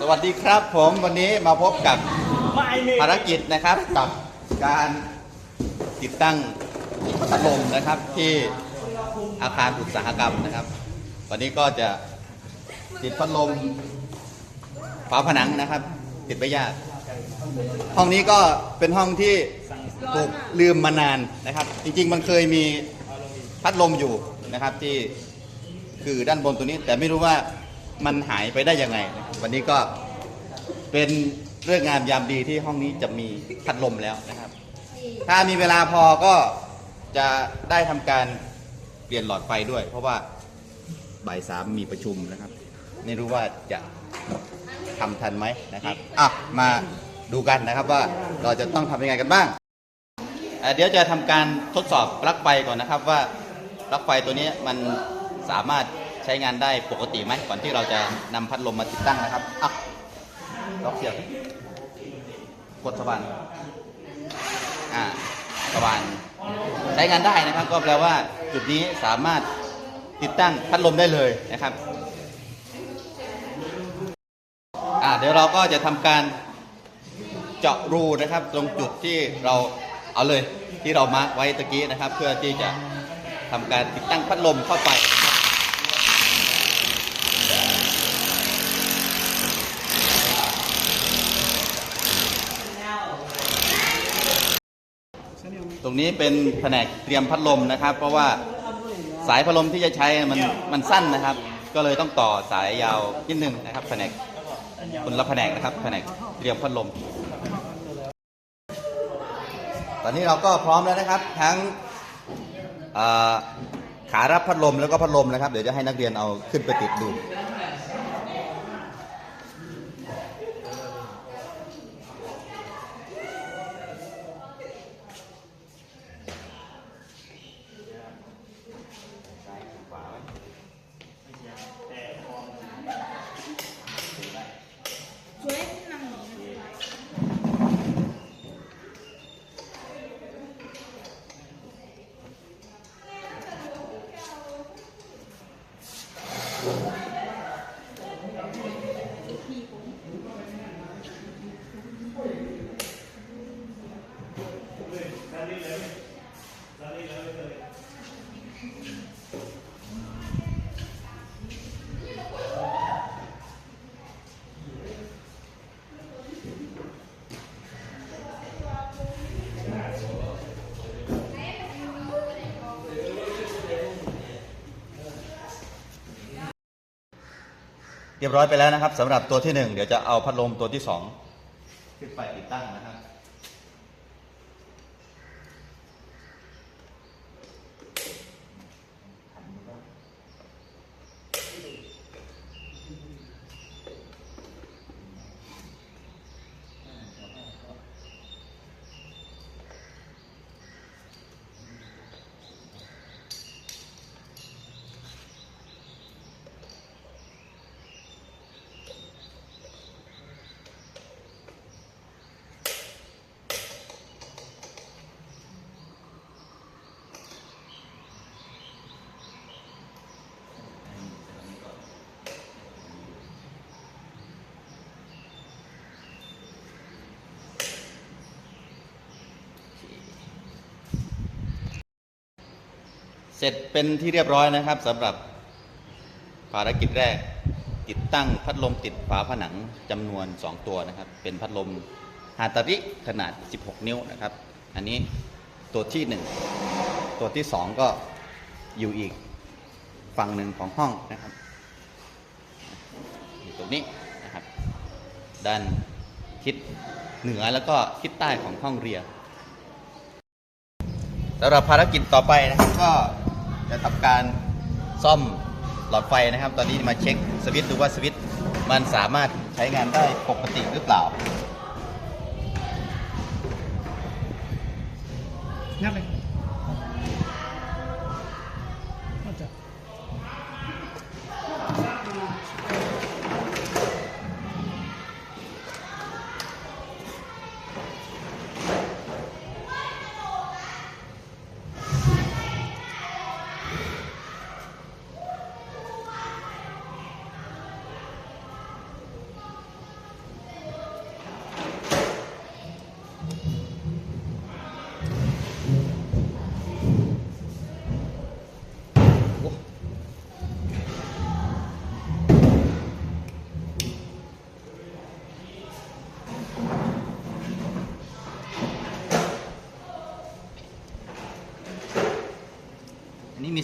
สวัสดีครับผมวันนี้มาพบกับภารกิจนะครับกับการติดตั้งพัดลมนะครับที่อาคารอุตสาหกรรมนะครับ วันนี้ก็จะติดพัดลมฝาผนังนะครับ ติดไม่ยาก ห้องนี้ก็เป็นห้องที่ถูกลืมมานานนะครับ จริงๆมันเคยมีพัดลมอยู่นะครับที่คือด้านบนตัวนี้แต่ไม่รู้ว่า มันหายไปได้ยังไง วันนี้ก็เป็นเรื่องงามยามดีที่ห้องนี้จะมีพัดลมแล้วนะครับ ถ้ามีเวลาพอก็จะได้ทำการเปลี่ยนหลอดไฟด้วย เพราะว่าบ่ายสามมีประชุมนะครับ ไม่รู้ว่าจะทำทันไหมนะครับอะมาดูกันนะครับว่าเราจะต้องทำยังไงกันบ้าง อะเดี๋ยวจะทำการทดสอบปลั๊กไฟก่อนนะครับว่าปลั๊กไฟตัวนี้มันสามารถ ใช้งานได้ปกติไหมก่อนที่เราจะนำพัดลมมาติดตั้งนะครับอะล็อกเสียบกดสว่านอ่าสว่านใช้งานได้นะครับ ก็แปลว่าจุดนี้สามารถติดตั้งพัดลมได้เลยนะครับอ่าเดี๋ยวเราก็จะทำการเจาะรูนะครับ ตรงจุดที่เราเอาเลยที่เรามาร์กไว้ตะกี้นะครับ เพื่อที่จะทำการติดตั้งพัดลมเข้าไป รับตรงนี้เป็นแผนกเตรียมพัดลมนะครับ เพราะว่าสายพัดลมที่จะใช้มันมันสั้นนะครับ ก็เลยต้องต่อสายยาวนิดนึงนะครับ แผนกคนละแผนกนะครับ แผนกเตรียมพัดลม ตอนนี้เราก็พร้อมแล้วนะครับ ทั้งขารับพัดลมแล้วก็พัดลมนะครับ เดี๋ยวจะให้นักเรียนเอาขึ้นไปติดดู เรียบร้อยไปแล้วนะครับสำหรับตัวที่หนึ่งเดี๋ยวจะเอาพัดลมตัวที่สองขึ้นไปติดตั้งนะครับ เสร็จเป็นที่เรียบร้อยนะครับสำหรับภารกิจแรก ติดตั้งพัดลมติดฝาผนังจำนวน 2 ตัวนะครับ เป็นพัดลมฮาตาริขนาด 16 นิ้วนะครับ อันนี้ตัวที่ 1 ตัวที่ 2 ก็อยู่อีกฝั่งหนึ่งของห้องนะครับอยู่ตรงนี้นะครับด้านทิศเหนือแล้วก็ทิศใต้ของห้องเรียนสำหรับภารกิจต่อไปนะครับก็ จะทำการซ่อมหลอดไฟนะครับ ตอนนี้มาเช็คสวิตช์ดูว่าสวิตช์มันสามารถใช้งานได้ปกติหรือเปล่า นับเลย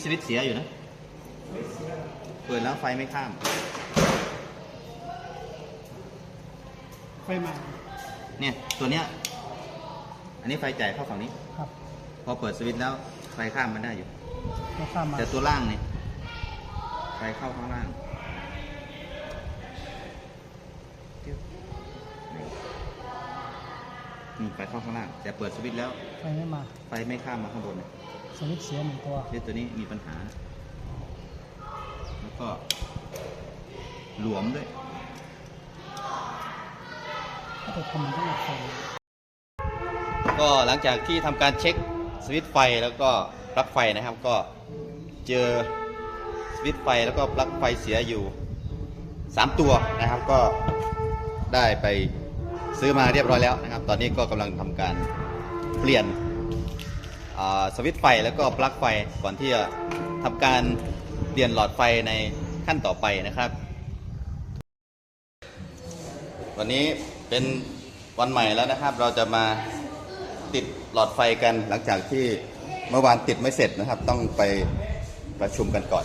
สวิตช์เสียอยู่นะ เปิดแล้วไฟไม่ข้าม ไฟใหม่เนี่ยตัวเนี้ย อันนี้ไฟจ่ายเข้าฝั่งนี้ ครับพอเปิดสวิตช์แล้วไฟข้ามมันได้อยู่ ก็ข้ามมาแต่ตัวล่างเนี่ยไฟเข้าข้างล่าง นี่ไฟเข้าข้างล่างแต่เปิดสวิตช์แล้ว ไฟไม่มาไฟไม่ข้ามมาข้างบนเนี่ยสวิตช์เสียหนึ่งตัวเดี๋ยวตัวนี้มีปัญหา แล้วก็ หลวมด้วยก็จะทำมันต้องหมดไฟก็หลังจากที่ทำการเช็คสวิตช์ไฟแล้วก็ปลั๊กไฟนะครับ ก็เจอสวิตช์ไฟแล้วก็ปลั๊กไฟเสียอยู่ 3 ตัวนะครับ ก็ได้ไป ซื้อมาเรียบร้อยแล้วนะครับ ตอนนี้ก็กำลังทำการเปลี่ยนสวิตช์ไฟแล้วก็ปลั๊กไฟก่อนที่จะทำการเปลี่ยนหลอดไฟในขั้นต่อไปนะครับวันนี้เป็นวันใหม่แล้วนะครับ เราจะมาติดหลอดไฟกันหลังจากที่เมื่อวานติดไม่เสร็จนะครับ ต้องไปประชุมกันก่อน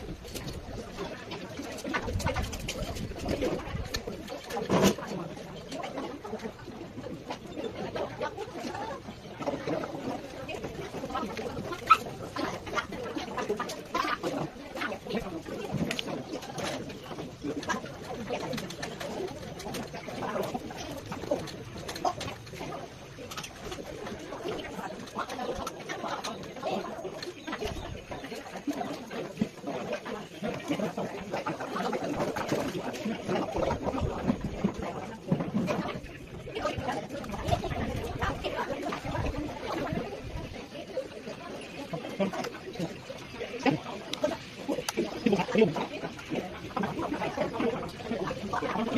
เป็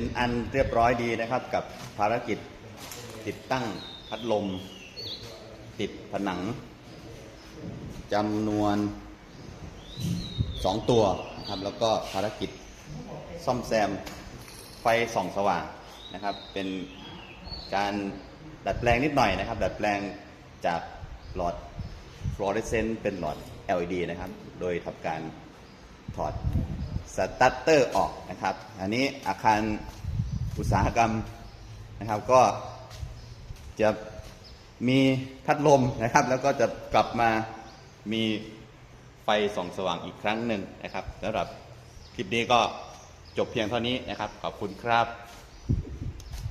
นอันเรียบร้อยดีนะครับกับภารกิจติดตั้งพัดลม ติดผนังจำนวน 2 ตัวนะครับแล้วก็ภารกิจซ่อมแซมไฟส่องสว่างนะครับ เป็นการดัดแปลงนิดหน่อยนะครับ ดัดแปลงจากหลอดฟลูออเรสเซนต์เป็นหลอด LED นะครับ โดยทำการถอดสตัตเตอร์ออกนะครับ อันนี้อาคารอุตสาหกรรมนะครับ ก็จะมีพัดลมนะครับ แล้วก็จะกลับมามี ไฟส่องสว่างอีกครั้งหนึ่งนะครับสำหรับคลิปนี้ก็จบเพียงเท่านี้นะครับ ขอบคุณครับ